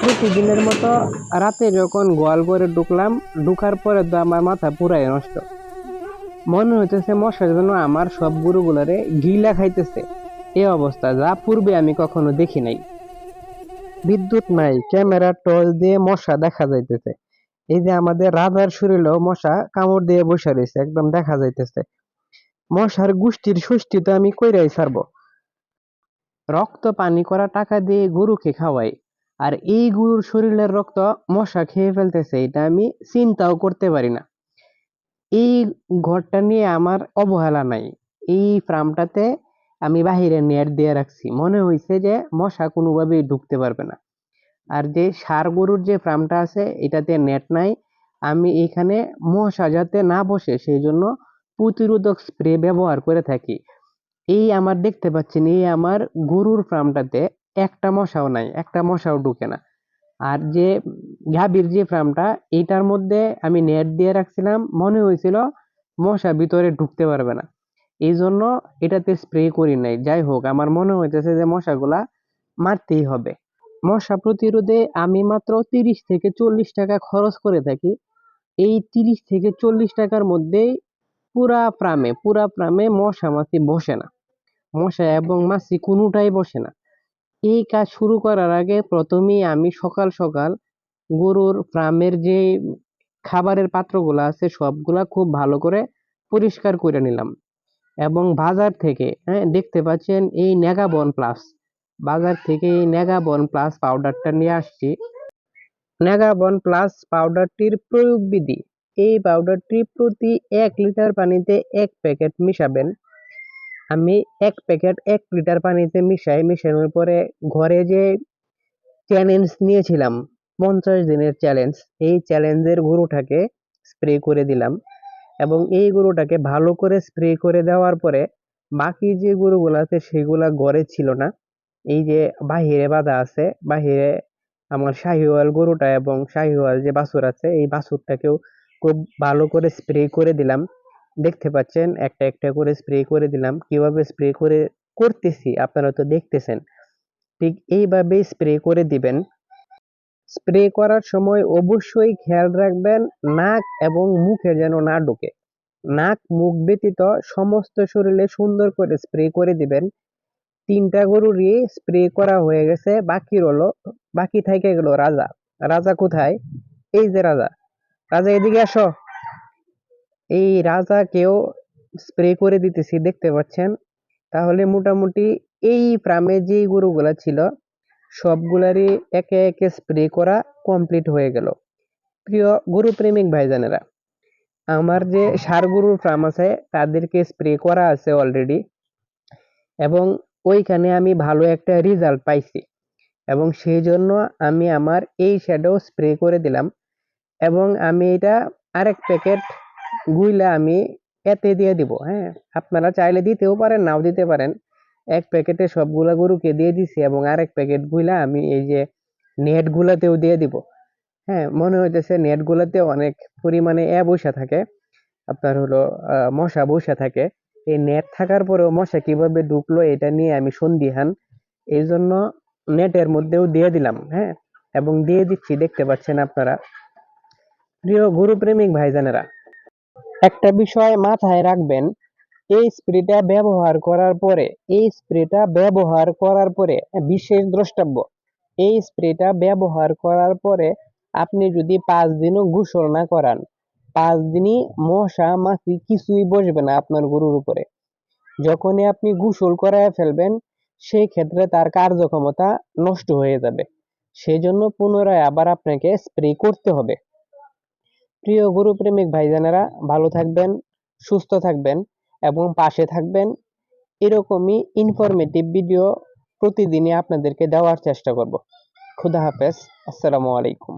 প্রতিদিনের মতো রাতে যখন গোয়াল ঘরে ঢুকলাম, ঢুকার পরে তো আমার মাথা পুরাই নষ্ট। মনে হইতেছে মশা যেন আমার সব গরুগুলারে গিলা খাইতেছে। এই অবস্থা যা পূর্বে আমি কখনো দেখি নাই। বিদ্যুৎ নাই, ক্যামেরা, টর্চ দিয়ে মশা দেখা যাইতেছে। এই যে আমাদের রাজার শরীরেও মশা কামড় দিয়ে বসে রয়েছে, একদম দেখা যাইতেছে। মশার গোষ্ঠীর ষষ্ঠী তো আমি কইরাই ছাড়বো। রক্ত পানি করা টাকা দিয়ে গরুকে খাওয়াই। আর এই গরুর শরীরের রক্ত মশা খেয়ে ফেলতেছে, এটা আমি চিন্তাও করতে পারি না। এই ঘরটা নিয়ে আমার অবহেলা নাই। এই ফার্মটাতে আমি বাহিরে নেট দিয়ে রাখছি। মনে হয়েছে যে মশা কোনোভাবেই ঢুকতে পারবে না। আর যে ষাঁড় গরুর যে ফার্মটা আছে, এটাতে নেট নাই। আমি এখানে মশা যাতে না বসে সেই জন্য প্রতিরোধক স্প্রে ব্যবহার করে থাকি। এই আমার দেখতে পাচ্ছেন, এই আমার গরুর ফার্মটাতে একটা মশাও নাই, একটা মশাও ঢুকে না। আর যে গাভীর যে ফার্মটা, এইটার মধ্যে আমি নেট দিয়ে রাখছিলাম, মনে হয়েছিল মশা ভিতরে ঢুকতে পারবে না। এই জন্য এটাতে স্প্রে করি নাই। যাই হোক, আমার মনে হইতেছে যে মশাগুলা মারতেই হবে। মশা প্রতিরোধে আমি মাত্র তিরিশ থেকে চল্লিশ টাকা খরচ করে থাকি। এই তিরিশ থেকে চল্লিশ টাকার মধ্যেই পুরা ফার্মে পুরা ফার্মে মশা মাছি বসে না। মশা এবং মাছি কোনোটাই বসে না। এই কাজ শুরু করার আগে প্রথমেই আমি সকাল সকাল গরুর ফার্মের যে খাবারের পাত্রগুলো আছে সবগুলা খুব ভালো করে পরিষ্কার করে নিলাম। এবং বাজার থেকে হ্যাঁ দেখতে পাচ্ছেন এই নেগাবন প্লাস বাজার থেকে এই নেগাবন প্লাস পাউডারটা নিয়ে আসছি। নেগাবন প্লাস পাউডারটির প্রয়োগ বিধি। এই পাউডারটি প্রতি এক লিটার পানিতে এক প্যাকেট মিশাবেন। আমি এক প্যাকেট এক লিটার পানিতে মিশাই মিশানোর পরে ঘরে যে চ্যালেঞ্জ নিয়েছিলাম, পঞ্চাশ দিনের চ্যালেঞ্জ এই চ্যালেঞ্জের গরুটাকে স্প্রে করে দিলাম এবং এই গরুটাকে ভালো করে স্প্রে করে দেওয়ার পরে বাকি যে গরুগুলো আছে সেগুলা ঘরে ছিল না। এই যে বাহিরে বাঁধা আছে, বাহিরে আমার শাহিওয়াল গরুটা এবং শাহিওয়াল যে বাছুর আছে, এই বাছুরটাকেও খুব ভালো করে স্প্রে করে দিলাম। দেখতে পাচ্ছেন, একটা একটা করে স্প্রে করে দিলাম। কীভাবে স্প্রে করে করতেছি, আপনারা তো দেখতেছেন। ঠিক এইভাবেই স্প্রে করে দিবেন। স্প্রে করার সময় অবশ্যই খেয়াল রাখবেন, নাক এবং মুখে যেন না ঢোকে। নাক, মুখ ব্যতীত সমস্ত শরীরে সুন্দর করে স্প্রে করে দিবেন। তিনটা গরুরই স্প্রে করা হয়ে গেছে, বাকি রলো বাকি থেকে গেল রাজা। রাজা কোথায়? এই যে রাজা। রাজা, এদিকে আসো। এই রাজাকেও স্প্রে করে দিতেছি, দেখতে পাচ্ছেন? তাহলে মোটামুটি এই ফার্মে যে গরুগুলা ছিল, সবগুলারই একে একে স্প্রে করা কমপ্লিট হয়ে গেল। প্রিয় গরু প্রেমিক ভাইজানেরা, আমার যে সার গরুর ফার্ম আছে, তাদেরকে স্প্রে করা আছে অলরেডি এবং ওইখানে আমি ভালো একটা রেজাল্ট পাইছি এবং সেই জন্য আমি আমার এই শ্যাডো স্প্রে করে দিলাম এবং আমি এটা আরেক প্যাকেট গুইলা আমি এতে দিয়ে দিব হ্যাঁ? আপনারা চাইলে দিতেও পারেন, নাও দিতে পারেন। এক প্যাকেটে সবগুলা গরুকে দিয়ে দিছি এবং আরেক প্যাকেট গুইলা আমি এই যে নেট গুলাতেও দিয়ে দিব হ্যাঁ? মনে হইতেছে নেট গুলাতে অনেক পরিমাণে এ বসে থাকে, আপনার হলো মশা বসে থাকে। এই নেট থাকার পরেও মশা কীভাবে ঢুকলো এটা নিয়ে আমি সন্দিহান, এই জন্য নেটের মধ্যেও দিয়ে দিলাম হ্যাঁ? এবং দিয়ে দিচ্ছি, দেখতে পাচ্ছেন আপনারা। প্রিয় গরু প্রেমিক ভাইজানেরা একটা বিষয় মাথায় রাখবেন, এই স্প্রেটা ব্যবহার করার পরে, এই স্প্রেটা ব্যবহার করার পরে, বিশেষ দ্রষ্টব্য, এই স্প্রেটা ব্যবহার করার পরে আপনি যদি পাঁচ দিনও গোসল না করান, পাঁচ দিনই মশা মাছি কিছুই বসবে না আপনার গরুর উপরে। যখনই আপনি গোসল করায় ফেলবেন সেই ক্ষেত্রে তার কার্যক্ষমতা নষ্ট হয়ে যাবে। সেই জন্য পুনরায় আবার আপনাকে স্প্রে করতে হবে। প্রিয় গুরু প্রেমিক ভাইজানেরা, ভালো থাকবেন, সুস্থ থাকবেন এবং পাশে থাকবেন। এরকমই ইনফরমেটিভ ভিডিও প্রতিদিনই আপনাদেরকে দেওয়ার চেষ্টা করব। খুদা হাফেজ, আসসালামু আলাইকুম।